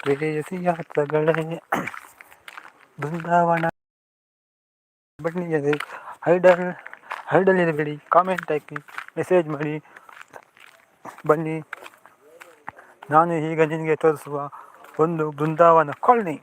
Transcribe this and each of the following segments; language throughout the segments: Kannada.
ಪ್ರೇಯಸಿ ಯಾತ್ರಗಳೇ ಬೃಂದಾವನ ಬನ್ನಿ ಹೈಡಲ್ ಹೈಡಲ್ ಇರಬೇಡಿ ಕಾಮೆಂಟ್ ಹಾಕಿ ಮೆಸೇಜ್ ಮಾಡಿ, ಬನ್ನಿ. ನಾನು ಈಗ ನಿನಗೆ ತೋರಿಸುವ ಒಂದು ಬೃಂದಾವನ ಕಾಲನಿ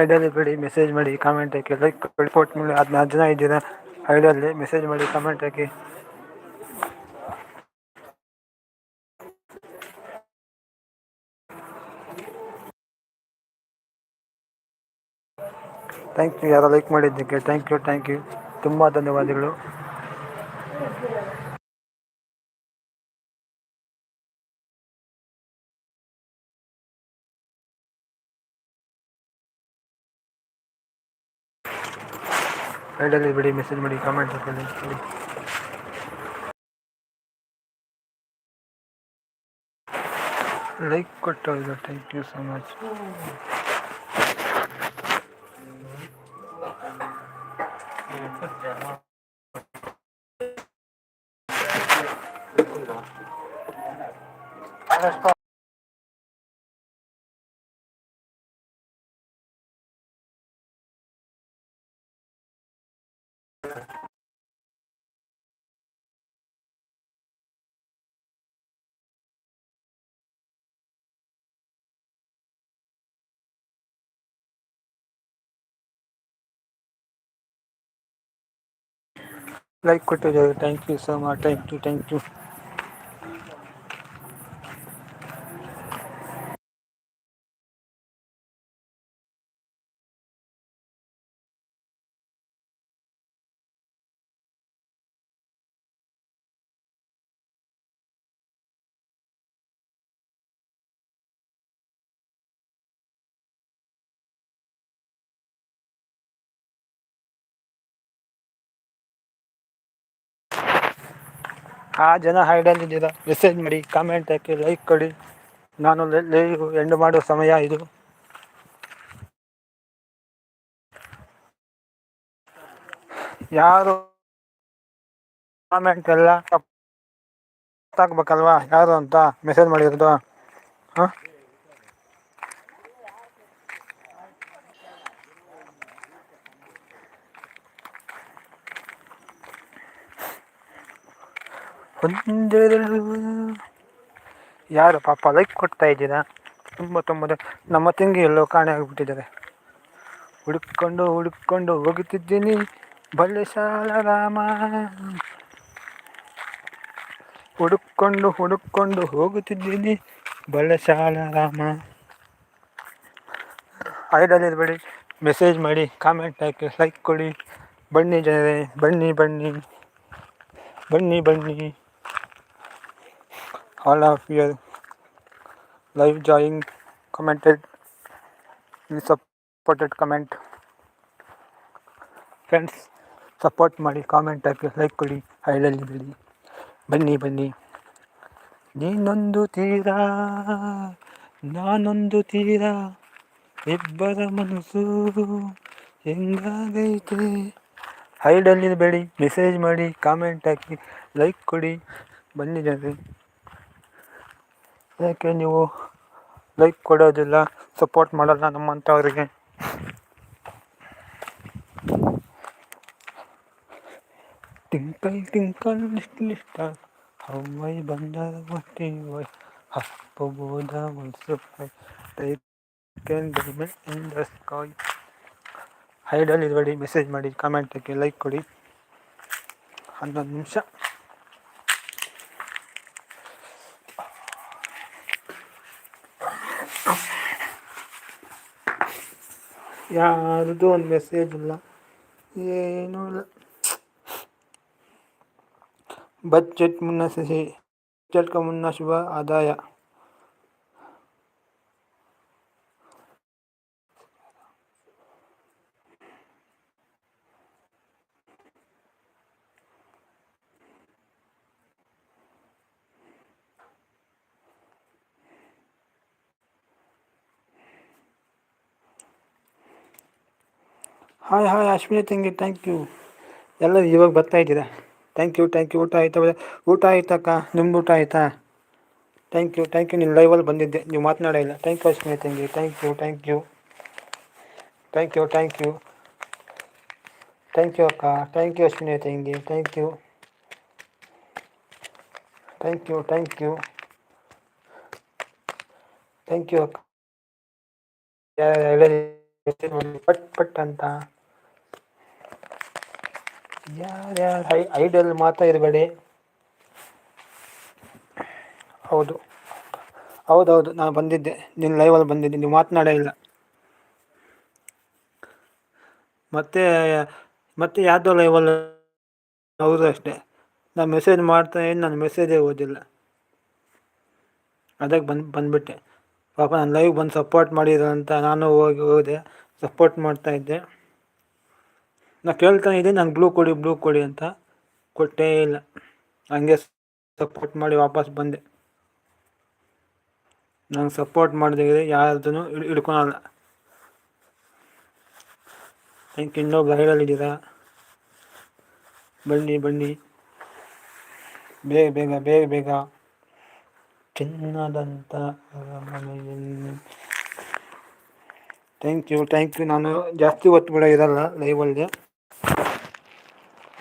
ಐಡಿಯಲ್ಲಿ ಬಿಡಿ ಮೆಸೇಜ್ ಮಾಡಿ ಕಾಮೆಂಟ್ ಹಾಕಿ ಲೈಕ್ ರಿಪೋರ್ಟ್ ಮಾಡಿ. ಹದಿನಾರು ಜನ ಇದ್ದೀರಾ? ಐಡಿಯಲ್ಲಿ ಮೆಸೇಜ್ ಮಾಡಿ ಕಾಮೆಂಟ್ ಹಾಕಿ. ಥ್ಯಾಂಕ್ ಯು ಯಾರೋ ಲೈಕ್ ಮಾಡಿದ್ದಕ್ಕೆ ಥ್ಯಾಂಕ್ ಯು ಥ್ಯಾಂಕ್ ಯು ತುಂಬ ಧನ್ಯವಾದಗಳು. ಐಡಿಯಲ್ಲಿ ಬಿಡಿ ಮೆಸೇಜ್ ಮಾಡಿ ಕಾಮೆಂಟ್ ಹಾಕಿ ಲೈಕ್ ಮಾಡಿ like ಕೊಟ್ಟವ್ರಿಗೆ thank you so much like ಕೊಟ್ಟಿದ್ದಾರೆ thank you so much thank you thank you ಆ ಜನ ಹೈಡಲ್ಲಿದ್ದೀರಾ ಮೆಸೇಜ್ ಮಾಡಿ ಕಾಮೆಂಟ್ ಹಾಕಿ ಲೈಕ್ ಕೊಡಿ. ನಾನು ಲೈವ್ ಎಂಡ್ ಮಾಡೋ ಸಮಯ ಇದು. ಯಾರು ಕಾಮೆಂಟ್ ಎಲ್ಲ ಹಾಕ್ಬೇಕಲ್ವಾ ಯಾರು ಅಂತ ಮೆಸೇಜ್ ಮಾಡಿರೋದು? ಹಾಂ? ಯಾರು ಪಾಪ ಲೈಕ್ ಕೊಡ್ತಾ ಇದ್ದೀರಾ? ತುಂಬ ತುಂಬ ನಮ್ಮ ತಂಗಿ ಎಲ್ಲೋ ಕಾಣೆ ಆಗಿಬಿಟ್ಟಿದ್ದಾರೆ. ಹುಡುಕೊಂಡು ಹುಡುಕೊಂಡು ಹೋಗುತ್ತಿದ್ದೀನಿ ಬಲ್ಲೆಶಾಲ ರಾಮ. ಹುಡುಕೊಂಡು ಹುಡುಕೊಂಡು ಹೋಗುತ್ತಿದ್ದೀನಿ ಬಲ್ಲೆಶಾಲ ರಾಮ. ಐಡಲ್ ಇರಬೇಡಿ ಮೆಸೇಜ್ ಮಾಡಿ ಕಾಮೆಂಟ್ ಹಾಕಿ ಲೈಕ್ ಕೊಡಿ. ಬನ್ನಿ ಜನರೇ, ಬನ್ನಿ ಬನ್ನಿ. ಬನ್ನಿ ಬನ್ನಿ. All of your live joining commented in supported comment. Friends support ಮಾಡಿ ಕಾಮೆಂಟ್ ಹಾಕಿ ಲೈಕ್ ಕೊಡಿ ಹೈಲಲ್ಲಿ ಬಿಡಿ. ಬನ್ನಿ ಬನ್ನಿ. ನೀನೊಂದು ತೀರಾ, ನಾನೊಂದು ತೀರಾ, ಇಬ್ಬರ ಮನಸ್ಸು ಹೆಂಗಾಗೈತೆ? ಹೈಡಲ್ಲಿ ಬೇಡಿ ಮೆಸೇಜ್ ಮಾಡಿ ಕಾಮೆಂಟ್ ಹಾಕಿ ಲೈಕ್ ಕೊಡಿ. ಬನ್ನಿ ಜನರಿ. ಯಾಕೆ ನೀವು ಲೈಕ್ ಕೊಡೋದಿಲ್ಲ ಸಪೋರ್ಟ್ ಮಾಡಲ್ಲ ನಮ್ಮಂಥವ್ರಿಗೆ twinkle twinkle list list how I ಬಂದರ ಹೊಟ್ಟೆ ವೈ ಹಪ್ಪಬೋದ ಒಂದು can diamond in the sky ಹೈಡಲ್ಲಿ ಇರಬೇಡಿ ಮೆಸೇಜ್ ಮಾಡಿ ಕಾಮೆಂಟ್ ಹಾಕಿ ಲೈಕ್ ಕೊಡಿ. ಹನ್ನೊಂದು ನಿಮಿಷ. ಯಾರದ್ದು ಒಂದು ಮೆಸೇಜ್ ಇಲ್ಲ. ಏನೂ ಇಲ್ಲ. ಬಜೆಟ್ ಮುನ್ನ ಸಸಿ ಬಜೆಟ್ಗೆ ಮುನ್ನ ಶುಭ ಆದಾಯ. ಹಾಯ್ ಹಾಯ್ ಅಶ್ವಿನಿ ತಂಗಿ ಥ್ಯಾಂಕ್ ಯು ಎಲ್ಲ ಇವಾಗ ಬರ್ತಾ ಇದ್ದೀರಾ? ಥ್ಯಾಂಕ್ ಯು ಥ್ಯಾಂಕ್ ಯು ಊಟ ಆಯ್ತಾ ಊಟ ಆಯ್ತಕ್ಕ ನಿಮ್ದು ಊಟ ಆಯ್ತಾ? ಥ್ಯಾಂಕ್ ಯು ಥ್ಯಾಂಕ್ ಯು ನೀನು ಲೈವಲ್ಲಿ ಬಂದಿದ್ದೆ. ನೀವು ಮಾತನಾಡಿಲ್ಲ ಥ್ಯಾಂಕ್ ಯು ಅಶ್ವಿನಿ ತಂಗಿ thank you thank you thank you thank you thank you ಅಕ್ಕ. ಥ್ಯಾಂಕ್ ಯು ಅಶ್ವಿನಿ ತಂಗಿ thank you thank you thank you thank you ಅಕ್ಕ. ಪಟ್ ಪಟ್ ಅಂತ. ಯಾರ್ಯಾರ ಐ ಐಡಲ್ ಮಾತಾ ಇರಬೇಡಿ. ಹೌದು. ಹೌದೌದು, ನಾನು ಬಂದಿದ್ದೆ. ನಿನ್ನ ಲೈವಲ್ಲಿ ಬಂದಿದ್ದೆ, ನೀವು ಮಾತನಾಡೇ ಇಲ್ಲ. ಮತ್ತೆ ಮತ್ತೆ ಯಾವುದೋ ಲೈವಲ್ಲಿ ಹೌದು ಅಷ್ಟೇ. ನಾನು ಮೆಸೇಜ್ ಮಾಡ್ತಾ ಏನು ನಾನು ಮೆಸೇಜೇ ಓದಿಲ್ಲ. ಅದಕ್ಕೆ ಬಂದು ಬಂದುಬಿಟ್ಟೆ. ಪಾಪ ನಾನು ಲೈವ್ ಬಂದು ಸಪೋರ್ಟ್ ಮಾಡಿದ್ರು ಅಂತ ನಾನು ಹೋಗಿ ಹೋದೆ ಸಪೋರ್ಟ್ ಮಾಡ್ತಾಯಿದ್ದೆ ನಾನು ಕೇಳ್ತಾನೆ ಇದ್ದೆ ನಂಗೆ ಬ್ಲೂ ಕೊಡಿ ಬ್ಲೂ ಕೊಡಿ ಅಂತ. ಕೊಟ್ಟೇ ಇಲ್ಲ. ಹಂಗೆ ಸಪೋರ್ಟ್ ಮಾಡಿ ವಾಪಸ್ ಬಂದೆ. ನಂಗೆ ಸಪೋರ್ಟ್ ಮಾಡಿದ್ರೆ ಯಾರ್ದೂ ಹಿಡ್ಕೊಳಲ್ಲ. ಥ್ಯಾಂಕ್ ಇನ್ನೊಬ್ಬ ಹೈಡಲ್ಲಿದ್ದೀರಾ ಬನ್ನಿ ಬನ್ನಿ. ಬೇಗ ಬೇಗ ಬೇಗ ಬೇಗ. ಚಿನ್ನದಂತ ಥ್ಯಾಂಕ್ ಯು ಥ್ಯಾಂಕ್ ಯು ನಾನು ಜಾಸ್ತಿ ಹೊತ್ತು ಬಿಡೋ ಇರಲ್ಲ ಲೈವಲ್ಲಿ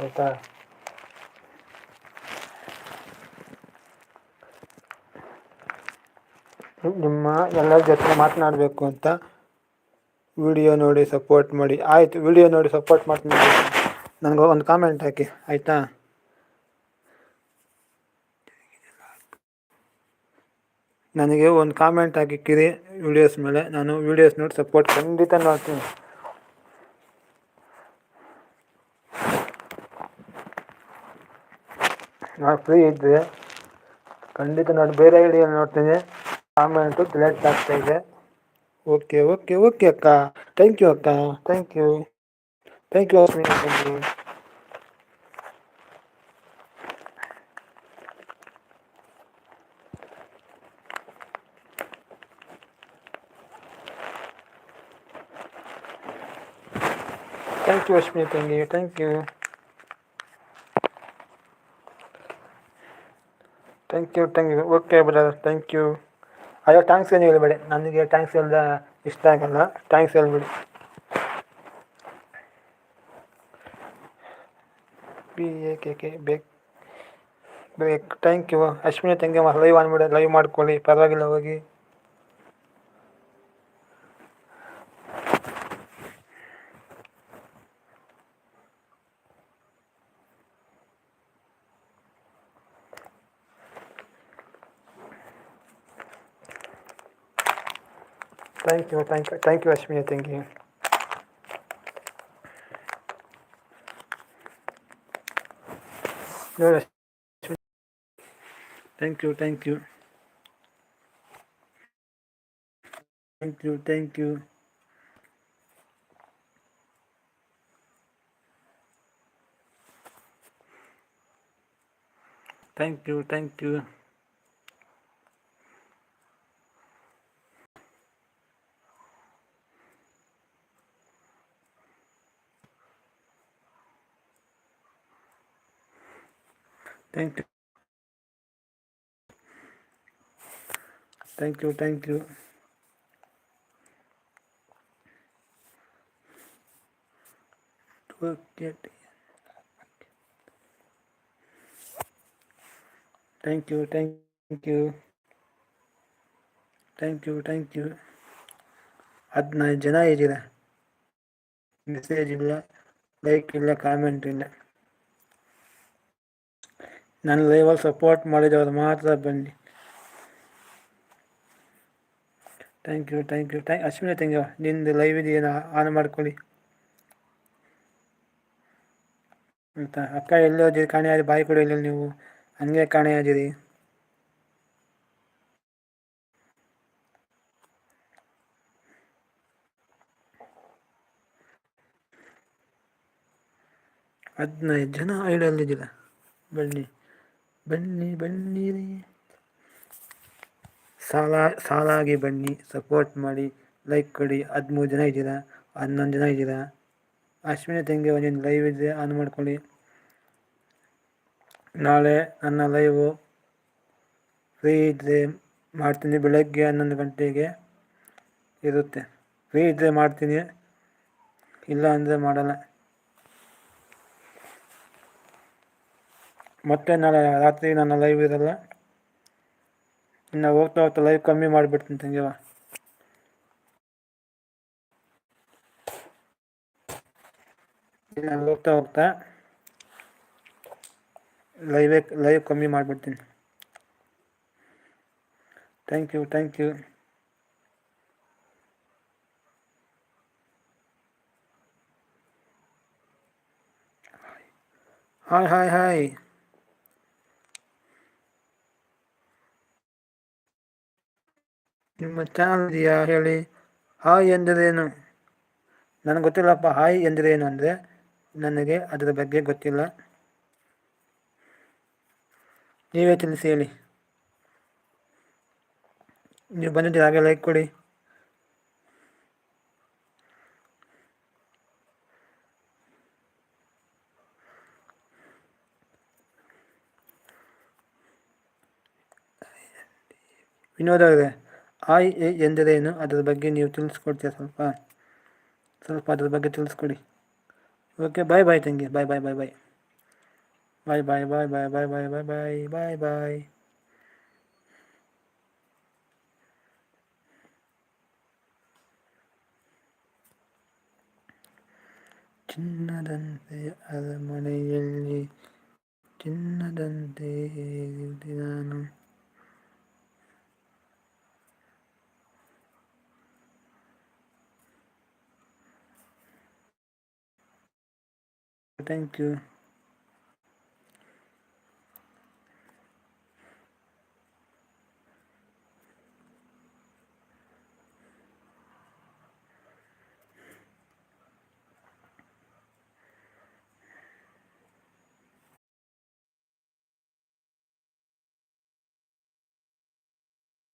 ಆಯಿತಾ? ನಿಮ್ಮ ಎಲ್ಲರ ಜೊತೆ ಮಾತನಾಡಬೇಕು ಅಂತ ವಿಡಿಯೋ ನೋಡಿ ಸಪೋರ್ಟ್ ಮಾಡಿ. ಆಯಿತು, ವಿಡಿಯೋ ನೋಡಿ ಸಪೋರ್ಟ್ ಮಾಡ್ತೀನಿ. ನನಗೆ ಒಂದು ಕಾಮೆಂಟ್ ಹಾಕಿ, ಆಯಿತಾ? ನನಗೆ ಒಂದು ಕಾಮೆಂಟ್ ಹಾಕಿ ಕಿರಿ ವಿಡಿಯೋಸ್ ಮೇಲೆ. ನಾನು ವಿಡಿಯೋಸ್ ನೋಡಿ ಸಪೋರ್ಟ್ ಖಂಡಿತ ಮಾಡ್ತೀನಿ ನಾನು ಫ್ರೀ ಇದ್ದೆ ಖಂಡಿತ ನಾನು ಬೇರೆ ವಿಡಿಯೋ ನೋಡ್ತೀನಿ. ಕಾಮೆಂಟು ಡಿಲೆಕ್ಟ್ ಆಗ್ತಾ ಇದೆ. ಓಕೆ ಓಕೆ ಓಕೆ ಅಕ್ಕ. ಥ್ಯಾಂಕ್ ಯು ಅಕ್ಕ. Thank you thank you Ashwini thank you thank you Ashwini ತಂಗಿ thank you thank you thank you okay brother thank you ಅಯ್ಯೋ ಥ್ಯಾಂಕ್ಸ್ ಏನು ಹೇಳ್ಬೇಡಿ. ನನಗೆ ಥ್ಯಾಂಕ್ಸ್ ಎಲ್ಲ ಇಷ್ಟ ಆಗಲ್ಲ. ಥ್ಯಾಂಕ್ಸ್ ಹೇಳ್ಬೇಡಿ. ಬಿ ಎ ಕೆ ಕೆ ಬೇಕ್ ಬೇಕ್ ಥ್ಯಾಂಕ್ ಯು ಅಶ್ವಿನಿ ತಂಗಿ ಲೈವ್ ಆನ್ಬಿಡಿ ಲೈವ್ ಮಾಡ್ಕೊಳ್ಳಿ. ಪರವಾಗಿಲ್ಲ, ಹೋಗಿ. Thank you, thank you, thank you, Ashmi, thank you. No, thank you, thank you. Thank you, thank you. Thank you, thank you. Thank you, thank you. Thank you, thank you. Thank you, thank you. ಹದಿನೈದು ಜನ ಇದ್ದೀರಾ ಮೆಸೇಜ್ ಇಲ್ಲ ಲೈಕ್ ಇಲ್ಲ ಕಾಮೆಂಟ್ ಇಲ್ಲ ನನ್ನ ಲೈವಲ್ಲಿ ಸಪೋರ್ಟ್ ಮಾಡಿದವರು ಮಾತ್ರ ಬನ್ನಿ. Thank you thank you thank Ashwini thank you ನಿಂದು ಲೈವ್ ಏನು ಆನ್ ಮಾಡ್ಕೊಳ್ಳಿ. ಅಂತ. ಅಕ್ಕ ಎಲ್ಲೋ ಹೋದಿರಿ ಕಾಣೆ ಆದ್ರೆ ಬಾಯಿ ಕೂಡ ಇಲ್ಲ ನೀವು? ಹಂಗೆ ಕಾಣೆ ಆದಿರಿ ಹದಿನೈದು ಜನ ಐಡಲ್ಲಿದ್ದೀರ ಬನ್ನಿ. ಬನ್ನಿ ಬನ್ನಿರಿ ಸಾಲ, ಸಾಲಾಗಿ ಬನ್ನಿ. ಸಪೋರ್ಟ್ ಮಾಡಿ ಲೈಕ್ ಕೊಡಿ. ಹದಿಮೂರು ಜನ ಇದ್ದೀರಾ? ಹನ್ನೊಂದು ಜನ ಇದ್ದೀರಾ? ಅಶ್ವಿನಿ ತಂಗಿ ಒಂದೊಂದು ಲೈವ್ ಇದೆ ಆನ್ ಮಾಡ್ಕೊಳ್ಳಿ. ನಾಳೆ ನನ್ನ ಲೈವು ಫ್ರೀ ಇದ್ದರೆ ಮಾಡ್ತೀನಿ. ಬೆಳಗ್ಗೆ ಹನ್ನೊಂದು ಗಂಟೆಗೆ ಇರುತ್ತೆ. ಫ್ರೀ ಇದ್ದರೆ ಮಾಡ್ತೀನಿ. ಇಲ್ಲ ಅಂದರೆ ಮಾಡಲ್ಲ. ಮತ್ತೆ ನಾಳೆ ರಾತ್ರಿ ನನ್ನ ಲೈವ್ ಇರಲ್ಲ. ಇನ್ನು ಹೋಗ್ತಾ ಹೋಗ್ತಾ ಲೈವ್ ಕಮ್ಮಿ ಮಾಡಿಬಿಡ್ತೀನಿ ತಂಗಿವ ಹೋಗ್ತಾ ಹೋಗ್ತಾ ಲೈವೇ ಲೈವ್ ಕಮ್ಮಿ ಮಾಡಿಬಿಡ್ತೀನಿ. Thank you thank you hi hi hi ನಿಮ್ಮ ಚಾನಲ್ ಹೇಳಿ? ಹಾಯ್ ಎಂದರೇನು? ನನಗೆ ಗೊತ್ತಿಲ್ಲಪ್ಪ, ಹಾಯ್ ಎಂದರೇನು ಅಂದರೆ ನನಗೆ ಅದರ ಬಗ್ಗೆ ಗೊತ್ತಿಲ್ಲ. ನೀವೇ ತಿಳಿಸಿ ಹೇಳಿ. ನೀವು ಬಂದಿದ್ದೀರಿ, ಹಾಗೆ ಲೈಕ್ ಕೊಡಿ. ವಿನೋದ ಅವರೇ. ಆಯ್ ಎ- ಎಂದರೇನು ಅದರ ಬಗ್ಗೆ ನೀವು ತಿಳಿಸ್ಕೊಡ್ತೀರಾ ಸ್ವಲ್ಪ? ಸ್ವಲ್ಪ ಅದ್ರ ಬಗ್ಗೆ ತಿಳಿಸ್ಕೊಡಿ. ಓಕೆ ಬಾಯ್ ಬಾಯ್ ತಂಗಿ. ಬಾಯ್ ಬಾಯ್ ಬಾಯ್ ಬಾಯ್ ಬಾಯ್ ಬಾಯ್ ಬಾಯ್ ಬಾಯ್ ಬಾಯ್ ಬಾಯ್ ಬಾಯ್ ಬಾಯ್ ಬಾಯ್ ಬಾಯ್ ಚಿನ್ನದಂತೆ ಅರಮನೆಯಲ್ಲಿ, ಚಿನ್ನದಂತೆ ಇದ್ದೆ Thank you.